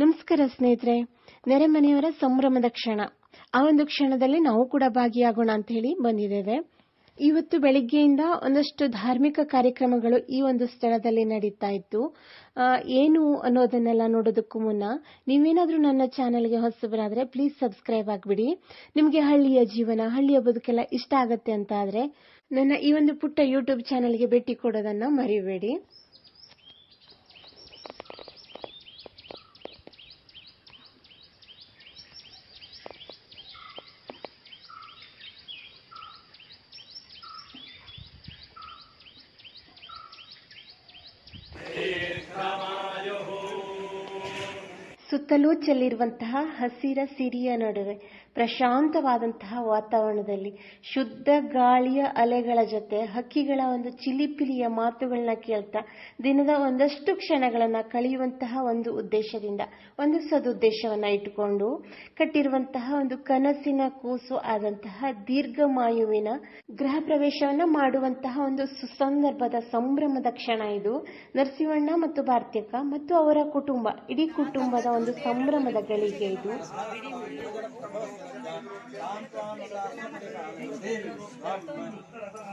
ನಮಸ್ಕಾರ ಸ್ನೇಹಿತರೆ ನೆರೆಮನೆಯವರ ಸಂಭ್ರಮದ ಕ್ಷಣ. ಆ ಒಂದು ಕ್ಷಣದಲ್ಲಿ ನಾವು ಕೂಡ ಭಾಗಿಯಾಗೋಣ ಅಂತ ಹೇಳಿ ಬಂದಿದ್ದೇವೆ. ಇವತ್ತು ಬೆಳಿಗ್ಗೆಯಿಂದ ಒಂದಷ್ಟು ಧಾರ್ಮಿಕ ಕಾರ್ಯಕ್ರಮಗಳು ಈ ಒಂದು ಸ್ಥಳದಲ್ಲಿ ನಡೀತಾ ಇತ್ತು. ಏನು ಅನ್ನೋದನ್ನೆಲ್ಲ ನೋಡೋದಕ್ಕೂ ಮುನ್ನ ನೀವೇನಾದರೂ ನನ್ನ ಚಾನೆಲ್ಗೆ ಹೊಸಬರಾದರೆ ಪ್ಲೀಸ್ ಸಬ್ಸ್ಕ್ರೈಬ್ ಆಗಿಬಿಡಿ. ನಿಮಗೆ ಹಳ್ಳಿಯ ಜೀವನ, ಹಳ್ಳಿಯ ಬದುಕೆಲ್ಲ ಇಷ್ಟ ಆಗುತ್ತೆ ಅಂತ ಆದರೆ ನನ್ನ ಈ ಒಂದು ಪುಟ್ಟ ಯೂಟ್ಯೂಬ್ ಚಾನೆಲ್ಗೆ ಭೇಟಿ ಕೊಡೋದನ್ನು ಮರಿಬೇಡಿ. ಸುತ್ತಲೂ ಚೆಲ್ಲಿರುವಂತಹ ಹಸಿರ ಸಿರಿಯ ನಡುವೆ. ಪ್ರಶಾಂತವಾದಂತಹ ವಾತಾವರಣದಲ್ಲಿ ಶುದ್ಧ ಗಾಳಿಯ ಅಲೆಗಳ ಜೊತೆ ಹಕ್ಕಿಗಳ ಒಂದು ಚಿಲಿಪಿಲಿಯ ಮಾತುಗಳನ್ನ ಕೇಳ್ತಾ ದಿನದ ಒಂದಷ್ಟು ಕ್ಷಣಗಳನ್ನ ಕಳೆಯುವಂತಹ ಒಂದು ಉದ್ದೇಶದಿಂದ, ಒಂದು ಸದುದ್ದೇಶವನ್ನ ಇಟ್ಟುಕೊಂಡು ಕಟ್ಟಿರುವಂತಹ ಒಂದು ಕನಸಿನ ಕೂಸು ಆದಂತಹ ದೀರ್ಘಮಾಯುವಿನ ಗೃಹ ಪ್ರವೇಶವನ್ನ ಮಾಡುವಂತಹ ಒಂದು ಸುಸಂದರ್ಭದ ಸಂಭ್ರಮದ ಕ್ಷಣ ಇದು. ನರಸಿಂಹಣ್ಣ ಮತ್ತು ಭಾರತಿಕ ಮತ್ತು ಅವರ ಕುಟುಂಬ, ಇಡೀ ಕುಟುಂಬದ ಒಂದು ಸಂಭ್ರಮದ ಗಳಿಗೆ ಇದು.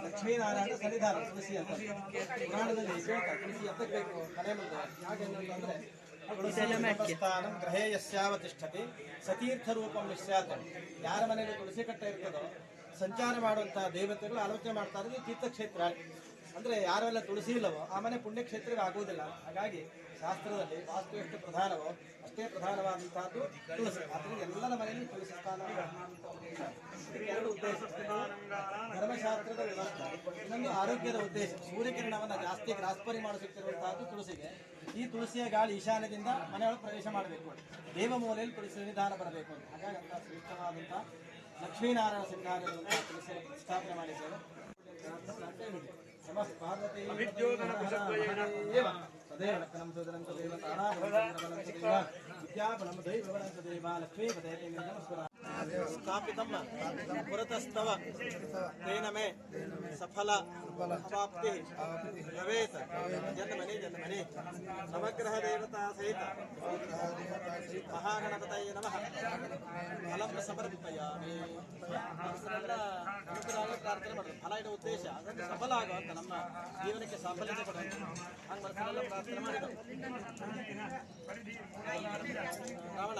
ಲಕ್ಷ್ಮೀನಾರಾಯಣ ಸನ್ನಿಧಾನ ತುಳಸಿ ಅಂತ ಪುರಾಣದಲ್ಲಿ ಹೇಳ್ತಾರೆ ತುಳಸಿ ಅಂತ ಬೇಕು ಮನೆ ಮುಂದೆ ಯಾಕೆ ಅಂತಂದ್ರೆ ತುಳಸಿ ಸ್ಥಾನಂ ಗ್ರಹೇ ಯಸ್ಯಾವತಿಷ್ಠತಿ ಸತೀರ್ಥ ರೂಪಂ ಸ್ಯಾತ್ ಯಾರ ಮನೆಯಲ್ಲಿ ತುಳಸಿ ಕಟ್ಟ ಇರ್ತದೋ, ಸಂಚಾರ ಮಾಡುವಂತಹ ದೇವತೆಗಳು ಆಲೋಚನೆ ಮಾಡ್ತಾರೆ ತೀರ್ಥಕ್ಷೇತ್ರ. ಅಂದ್ರೆ ಯಾರೆಲ್ಲ ತುಳಸಿ ಇಲ್ಲವೋ, ಆ ಮನೆ ಪುಣ್ಯಕ್ಷೇತ್ರ ಆಗುವುದಿಲ್ಲ. ಹಾಗಾಗಿ ಶಾಸ್ತ್ರದಲ್ಲಿ ವಾಸ್ತು ಎಷ್ಟು ಪ್ರಧಾನವೋ ಅಷ್ಟೇ ಪ್ರಧಾನವಾದಂತಹದ್ದು ತುಳಸಿ. ಆದ್ದರಿಂದ ಎಲ್ಲರ ಮನೆಯಲ್ಲಿ ತುಳಸಿ ಸ್ಥಾನ ಇದಕ್ಕೆ ಎರಡು ಉದ್ದೇಶ. ಧರ್ಮಶಾಸ್ತ್ರದ ವ್ಯವಸ್ಥೆ. ಇನ್ನೊಂದು ಆರೋಗ್ಯದ ಉದ್ದೇಶ. ಸೂರ್ಯಕಿರಣವನ್ನು ಜಾಸ್ತಿ ಗ್ರಾಸ್ಪರಿ ಮಾಡಿಸುತ್ತಿರುವಂತಹದ್ದು ತುಳಸಿಗೆ. ಈ ತುಳಸಿಯ ಗಾಳಿ ಈಶಾನ್ಯದಿಂದ ಮನೆಯೊಳಗೆ ಪ್ರವೇಶ ಮಾಡಬೇಕು. ದೇವಮೂಲೆಯಲ್ಲಿ ತುಳಸಿ ನಿಧಾನ ಬರಬೇಕು ಅಂತ. ಹಾಗಾಗಿ ಅಂತ ಶ್ರೇಷ್ಠವಾದಂತಹ ಲಕ್ಷ್ಮೀನಾರಾಯಣ ಸಿಂಗಾರದಂತಹ ತುಳಸಿ ಸ್ಥಾಪನೆ ಮಾಡಿದ್ದೇವೆ ನಮಃ ಪಾರ್ವತಿ तदेव ಸ್ಥಾಪಿತಮ್ಮ ಪುರತಸ್ತವ ತೇನ ಮೇ ಸಫಲ ಅವಾಪ್ತಿ ಭವೇತ್ ಜನ್ಮನೆ ಜನ್ಮನೆ ನವಗ್ರಹ ದೇವತಾ ಸಹಿತ, ಮಹಾಗಣಪತಯೇ ನಮಃ. ಫಲಂ ಸಮರ್ಪಯಾಮಿ ಪ್ರಾರ್ಥನೆ ಮಾಡೋದು ಫಲ ಇಡೋ ಉದ್ದೇಶ. ಅದನ್ನು ಸಫಲ ನಮ್ಮ ಜೀವನಕ್ಕೆ ಸಾಫಲ್ಯತೆ ಪ್ರಾರ್ಥನೆ ರಾವಣ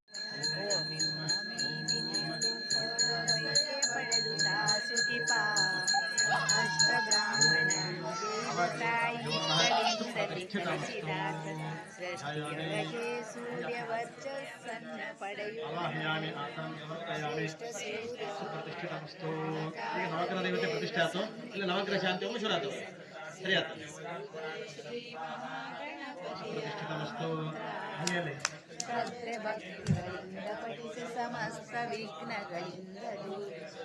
ತಾಯಿ ಕಲಿಸಿದಾತ ಸೃಷ್ಟಿಯೊಳಗೆ ಸೂರ್ಯ ವರ್ಚಸ್ಸನ್ನ ಪಡೆಯುವ ಆವಾಹಯಾಮಿ ಆಸನಂ ಸಮರ್ಪಯಾಮಿ ಪ್ರತಿಷ್ಠಿತಮಸ್ತು ಈಗ ನವಗ್ರಹ ದೇವತೆ ಪ್ರತಿಷ್ಠೆ ಆಯ್ತು ಇಲ್ಲಿ ನವಗ್ರಹ ಶಾಂತಿ ಹೋಮ ಶುರು ಆಯ್ತು ಸರಿ ಆಯ್ತು ಪ್ರತಿಷ್ಠಿತಮಸ್ತು ಹಂಗೆಯಲ್ಲಿ ಶ್ರದ್ಧೆ ಭಕ್ತಿಗಳಿಂದ ಪಠಿಸಿ ಸಮಸ್ತ ವಿಘ್ನಗಳಿಂದ ದೂರಿಸು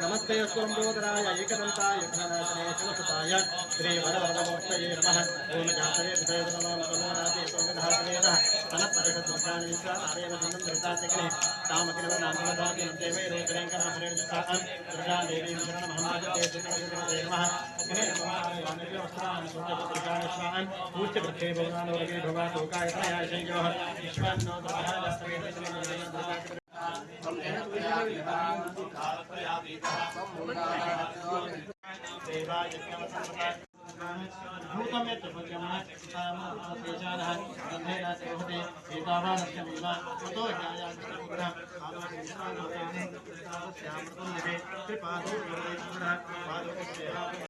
नमस्ते स्वम्बोधराय एकदन्ताय घननाशने शिवसुताय श्रीवरवरमोक्षये नमः। ॐ जातये हृदयवरमामकलोनादे सौम्यधातने नः तनपरिषद्वर्गाणि विश्वासारेव दिनं धृताचकरे देवी शरणमहमाजते श्रीकृष्णदेवे नमः। अग्ने नमः भूतमे त्रिभुजमः चक्षुतामः गन्धेन सेवते एतावानस्य मीमा ततो ह्यायान्तरपुरः आमानिष्ठानोदाने कृपादो पादोपस्येह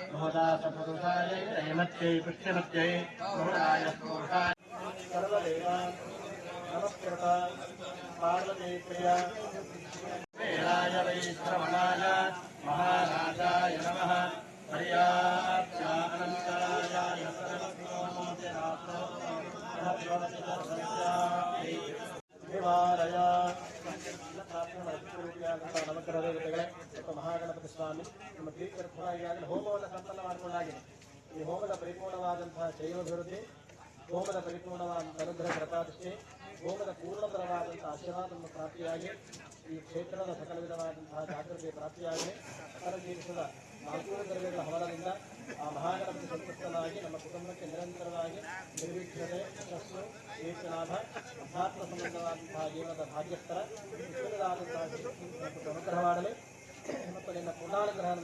मोदासपुरुषाय त्रैमत्यै पुष्यमत्यै मोदाय पुरुषाय सर्वदेवा नमस्कृत पार्वतीप्रिया ಸ್ವಾಮಿ ನಮ್ಮ ತೀರ್ಥಾಗಿ ಹೋಮವನ್ನು ಸಂಪನ್ನ ಮಾಡಿಕೊಂಡಾಗಿದೆ. ಈ ಹೋಮದ ಪರಿಪೂರ್ಣವಾದಂತಹ ಶೈವಾಭಿವೃದ್ಧಿ ಹೋಮದ ಪರಿಪೂರ್ಣವಾದಂಥ ಅನುಗ್ರಹ ಪ್ರತಾದೃಷ್ಟಿ ಹೋಮದ ಪೂರ್ಣತರವಾದಂತಹ ಆಶೀರ್ವಾದವನ್ನು ಪ್ರಾಪ್ತಿಯಾಗಿ, ಈ ಕ್ಷೇತ್ರದ ಸಕಲ ವಿಧವಾದಂತಹ ಜಾಗೃತಿ ಪ್ರಾಪ್ತಿಯಾಗಿದೆ ಸಕಲ ಜೀವಿಸದ ನಾಲ್ಕೂರು ದರ್ಗಗಳ ಹವನದಿಂದ ಆ ಮಹಾಗಣಪತಿ ಸಂತುಷ್ಟನಾಗಿ ನಮ್ಮ ಕುಟುಂಬಕ್ಕೆ ನಿರಂತರವಾಗಿ ನಿರ್ವೀಕ್ಷತೆ ಯಶಸ್ಸು ಕೀರ್ತಿಲಾಭ ಅಧ್ಯಾತ್ಮ ಸಂಬಂಧವಾದಂತಹ ಜೀವನದ ಭಾಗ್ಯಸ್ಥರ ಅನುಗ್ರಹ ಮಾಡಲಿ ಮತ್ತು ನಿನ್ನ ಪುರಾಣ ಗ್ರಹಣ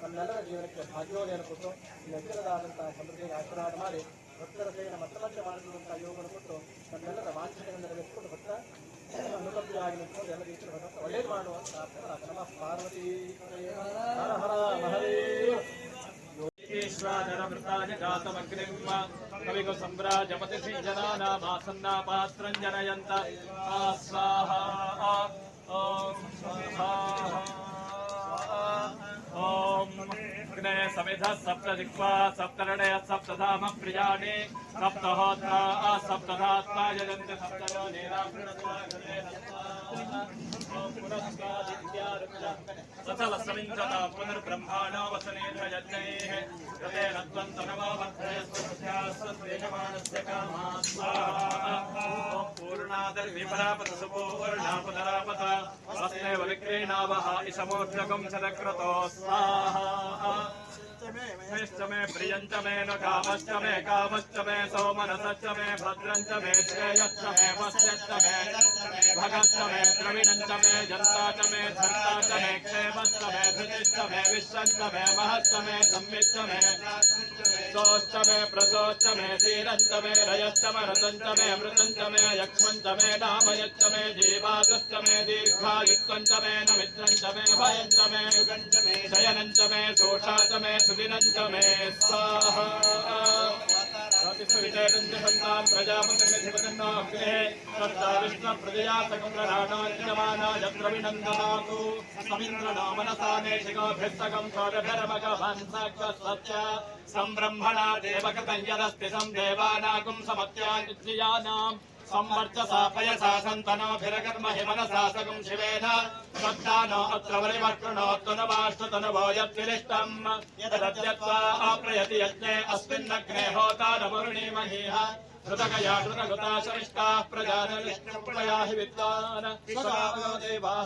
ನಮ್ಮೆಲ್ಲರ ಜೀವನಕ್ಕೆ ಭಾಗ್ಯೋದಯನ್ನು ಕೊಟ್ಟು ನೆಚ್ಚರದಾದಂತಹ ಸಮೃದ್ಧಿಗೆ ಆಶೀರ್ವಾದ ಮಾಡಿ ಭಕ್ತರ ಸೇವೆಯನ್ನು ಮತ್ತೆ ಮತ್ತೆ ಮಾಡಿರುವಂತಹ ಯೋಗವನ್ನು ಕೊಟ್ಟು ನಮ್ಮೆಲ್ಲರ ವಾಂಚನೆಯನ್ನು ನೆರವೇರಿಸಿಕೊಂಡು ಭಕ್ತ ಅನುಕಂಪಿಯಾಗಿ ನಿಂತ್ಕೊಂಡು ಎಲ್ಲ ರೀತಿಯ ಭಗವಂತ ಒಳ್ಳೇದು ಮಾಡುವಂತ ನಮ ಪಾರ್ವತಿ ಹರ ಹರ ಮಹದೇವ ಕವಿಗು ಸಂಭ್ರಾಜಪತಿ ಶ್ರೀಜನಾನಾಸನ್ನ ಸ್ವಾಹ. ಓಂ ಸ್ವಾಹ. अग्ने समिधः सप्तदिक्वा सप्तरणय सप्तधाम प्रियाणि सप्तहोत्रा सप्तधात्वा जगन्त सप्तरो सचलसलिञ्चता पुनर्ब्रह्माणो वसनेन यज्ञैः कृतेन त्वं तनवावर्धयस्वस्यास्वेजमानस्य कामात्। स्वाहा ॐ पूर्णादर्विपरापतसुपूर्णापदरापत हस्ते वलिक्रीणावः इषमोर्जगं च स्वाहा। श्रेष्ठ मे प्रियञ्च मे न कामश्च मे कामश्च मे सौमनसश्च मे, भद्रञ्च मे श्रेयश्च मे, वस्यश्च मे भगश्च मे, द्रविणञ्च मे, जन्ता च मे, धर्ता च मे, क्षेमश्च मे, धृतिश्च मे विश्वश्च मे, महश्च मे संविश्च मे, सोश्च मे, प्रसोश्च मे धीरञ्च मे, रयश्च मरतञ्च मे, मृतञ्च मे, यक्ष्मञ्च मे नामयश्च मे जीवादश्च मे दीर्घायुत्वञ्च मे न मित्रञ्च मे, भयञ्च मे, शयनञ्च मे, शोषा च मे सुदिनञ्च मे स्वाहा प्रतिस्वितेतञ्च सन्तां प्रजापतिर्निधिपतिर्नाग्ने तत्ता विष्णुप्रजया सकम्रराणाञ्जमानाय द्रविणन्दनातु समिन्द्रनो मनसा नेशिकोभिस्तकं स्वरभिरमगभन् सत्य सम्ब्रह्मणा देवकृतं यदस्ति सं देवानागुं समत्यानित्यानाम् संवर्चसा पयसा सन्तनोभिरकर्म हि मनसा सगुं शिवेन सत्तानो अत्र वरिवक्रणोत्तनवाष्टतनुभो यत्विलिष्टम् यदद्यत्वा आप्रयति यज्ञे अस्मिन्नग्ने होता न वरुणीमहीह धृतकया धृतगुता शरिष्टाः प्रजानविष्णुप्रया हि विद्वान् देवाः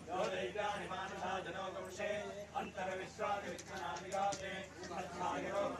जन्मः ईश्वरीकं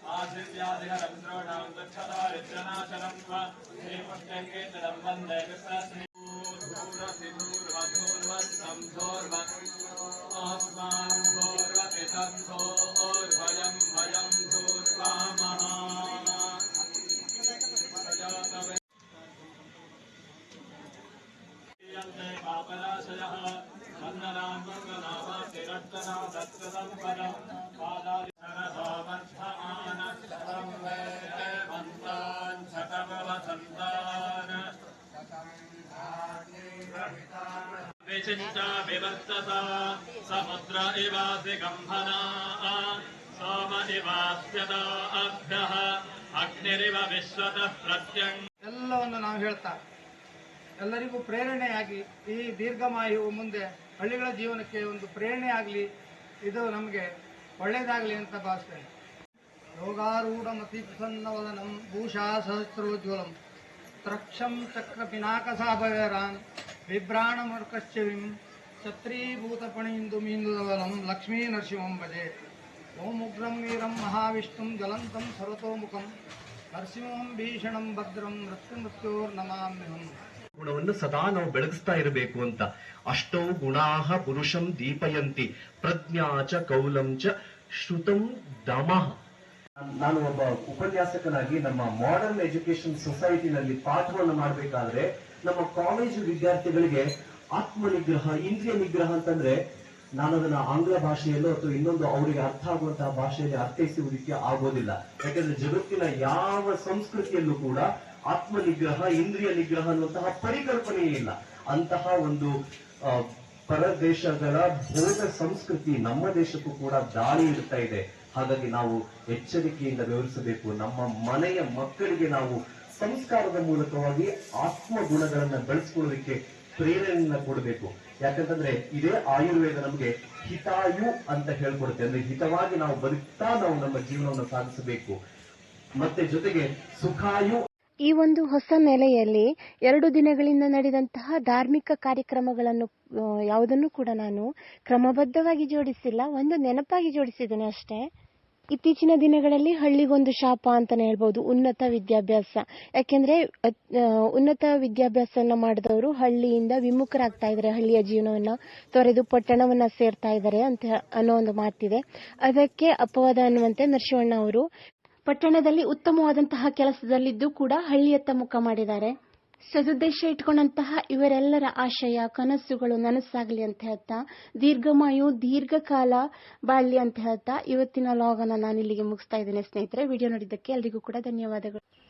आश्रित्यादिह रन्ध्रोणां गच्छता रुद्रनाशनं त्वा श्रीपुष्टङ्के तदं वंदे कृष्णश्रीर्वधूर्वत्सम्भोर्वस्मान्भोर्वपितम्भोर्वयं भयं धूर्वामः पापराशयः मन्दनां मङ्गनामा तिरट्टना दत्तसम्पदं पादादि विचिन्ता विवर्तता समुद्र इवासि गम्भना सोम इवास्यता अभ्यः अग्निरिव विश्वतः प्रत्यङ् ಎಲ್ಲವನ್ನು ನಾವು ಹೇಳ್ತಾ ಎಲ್ಲರಿಗೂ ಪ್ರೇರಣೆಯಾಗಿ ಈ ದೀರ್ಘಮಾಯು ಮುಂದೆ ಹಳ್ಳಿಗಳ ಜೀವನಕ್ಕೆ ಒಂದು ಪ್ರೇರಣೆ ಆಗಲಿ ಇದು ನಮಗೆ ಒಳ್ಳೇದಾಗಲಿ ಅಂತ ಭಾವಿಸ್ತೇನೆ ಯೋಗಾರೂಢಮತಿ ಪ್ರಸನ್ನವದನಂ ಭೂಷಾ ಸಹಸ್ರೋಜ್ವಲಂ ತ್ರಕ್ಷಂ ಚಕ್ರ ಪಿನಾಕಸಾಭಯರಾನ್ ಬಿಭ್ರಾಣಮರ್ಕಶ್ಚವಿಂ ಛತ್ರೀಭೂತಪಣಿಂದು ಮೀಂದುದವಲಂ ಲಕ್ಷ್ಮೀ ನರಸಿಂಹಂ ಭಜೆ ಓಂ ಉಗ್ರಂ ವೀರಂ ಮಹಾವಿಷ್ಣುಂ ಜ್ವಲಂತಂ ಸರತೋಮುಖಂ ನರಸಿಂಹಂ ಭೀಷಣಂ ಭದ್ರಂ ಮೃತ್ಯುಮೃತ್ಯೋರ್ನಮಾಮ್ಯಹಂ ಗುಣವನ್ನು ಸದಾ ನಾವು ಬೆಳಗಿಸ್ತಾ ಇರಬೇಕು ಅಂತ. ಅಷ್ಟೌ ಗುಣಾಹ ಪುರುಷಂ ದೀಪಯಂತಿ ಪ್ರಜ್ಞಾ ಚ ಕೌಲಂ ಚ ಶ್ರುತಂ ದಮಃ. ನಾನು ಒಬ್ಬ ಉಪನ್ಯಾಸಕನಾಗಿ ನಮ್ಮ ಮಾಡರ್ನ್ ಎಜುಕೇಶನ್ ಸೊಸೈಟಿನಲ್ಲಿ ಪಾಠವನ್ನು ಮಾಡಬೇಕಾದ್ರೆ ನಮ್ಮ ಕಾಲೇಜು ವಿದ್ಯಾರ್ಥಿಗಳಿಗೆ ಆತ್ಮನಿಗ್ರಹ, ಇಂದ್ರಿಯ ನಿಗ್ರಹ ಅಂತಂದ್ರೆ ನಾನು ಅದನ್ನ ಆಂಗ್ಲ ಭಾಷೆಯಲ್ಲೋ ಅಥವಾ ಇನ್ನೊಂದು ಅವರಿಗೆ ಅರ್ಥ ಆಗುವಂತಹ ಭಾಷೆಯಲ್ಲಿ ಅರ್ಥೈಸುವುದಕ್ಕೆ ಆಗೋದಿಲ್ಲ. ಯಾಕಂದ್ರೆ ಜಗತ್ತಿನ ಯಾವ ಸಂಸ್ಕೃತಿಯಲ್ಲೂ ಕೂಡ ಆತ್ಮ ನಿಗ್ರಹ ಇಂದ್ರಿಯ ನಿಗ್ರಹ ಅನ್ನುವಂತಹ ಪರಿಕಲ್ಪನೆಯೇ ಇಲ್ಲ. ಅಂತಹ ಒಂದು ಪರದೇಶಗಳ ಭೋಗ ಸಂಸ್ಕೃತಿ ನಮ್ಮ ದೇಶಕ್ಕೂ ಕೂಡ ದಾಳಿ ಇಡ್ತಾ ಇದೆ. ಹಾಗಾಗಿ ನಾವು ಎಚ್ಚರಿಕೆಯಿಂದ ವಿವರಿಸಬೇಕು ನಮ್ಮ ಮನೆಯ ಮಕ್ಕಳಿಗೆ ನಾವು ಸಂಸ್ಕಾರದ ಮೂಲಕವಾಗಿ ಆತ್ಮ ಗುಣಗಳನ್ನ ಬೆಳೆಸ್ಕೊಳ್ಳೋದಕ್ಕೆ ಪ್ರೇರಣೆಯನ್ನ ಕೊಡಬೇಕು. ಯಾಕಂತಂದ್ರೆ ಇದೇ ಆಯುರ್ವೇದ ನಮಗೆ ಹಿತಾಯು ಅಂತ ಹೇಳ್ಕೊಡುತ್ತೆ. ಅಂದ್ರೆ ಹಿತವಾಗಿ ನಾವು ಬದುಕ್ತಾ ನಾವು ನಮ್ಮ ಜೀವನವನ್ನು ಸಾಧಿಸಬೇಕು ಮತ್ತೆ ಜೊತೆಗೆ ಸುಖಾಯು ಈ ಒಂದು ಹೊಸ ನೆಲೆಯಲ್ಲಿ ಎರಡು ದಿನಗಳಿಂದ ನಡೆದಂತಹ ಧಾರ್ಮಿಕ ಕಾರ್ಯಕ್ರಮಗಳನ್ನು ಯಾವುದನ್ನು ಕೂಡ ನಾನು ಕ್ರಮಬದ್ಧವಾಗಿ ಜೋಡಿಸಿಲ್ಲ, ಒಂದು ನೆನಪಾಗಿ ಜೋಡಿಸಿದ್ದೇನೆ ಅಷ್ಟೇ. ಇತ್ತೀಚಿನ ದಿನಗಳಲ್ಲಿ ಹಳ್ಳಿಗೊಂದು ಶಾಪ ಅಂತಾನೆ ಹೇಳ್ಬೋದು. ಉನ್ನತ ವಿದ್ಯಾಭ್ಯಾಸ. ಯಾಕೆಂದ್ರೆ ಉನ್ನತ ವಿದ್ಯಾಭ್ಯಾಸವನ್ನು ಮಾಡಿದವರು ಹಳ್ಳಿಯಿಂದ ವಿಮುಖರಾಗ್ತಾ ಇದ್ದಾರೆ. ಹಳ್ಳಿಯ ಜೀವನವನ್ನ ತೊರೆದು ಪಟ್ಟಣವನ್ನ ಸೇರ್ತಾ ಇದ್ದಾರೆ ಅಂತ ಅನ್ನೋ ಒಂದು ಮಾತಿದೆ. ಅದಕ್ಕೆ ಅಪವಾದ ಅನ್ನುವಂತೆ ನರಸಿಂಹಣ್ಣ ಅವರು ಪಟ್ಟಣದಲ್ಲಿ ಉತ್ತಮವಾದಂತಹ ಕೆಲಸದಲ್ಲಿದ್ದು ಕೂಡ ಹಳ್ಳಿಯತ್ತ ಮುಖ ಮಾಡಿದ್ದಾರೆ. ಸದುದ್ದೇಶ ಇಟ್ಕೊಂಡಂತಹ ಇವರೆಲ್ಲರ ಆಶಯ, ಕನಸುಗಳು ನನಸಾಗಲಿ ಅಂತ ಹೇಳ್ತಾ, ದೀರ್ಘಮಾಯು, ದೀರ್ಘಕಾಲ ಬಾಳ್ಲಿ ಅಂತ ಹೇಳ್ತಾ ಇವತ್ತಿನ ಲಾಗನ್ನ ನಾನು ಇಲ್ಲಿಗೆ ಮುಗಿಸ್ತಾ ಇದ್ದೇನೆ ಸ್ನೇಹಿತರೆ. ವಿಡಿಯೋ ನೋಡಿದ್ದಕ್ಕೆ ಎಲ್ರಿಗೂ ಕೂಡ ಧನ್ಯವಾದಗಳು.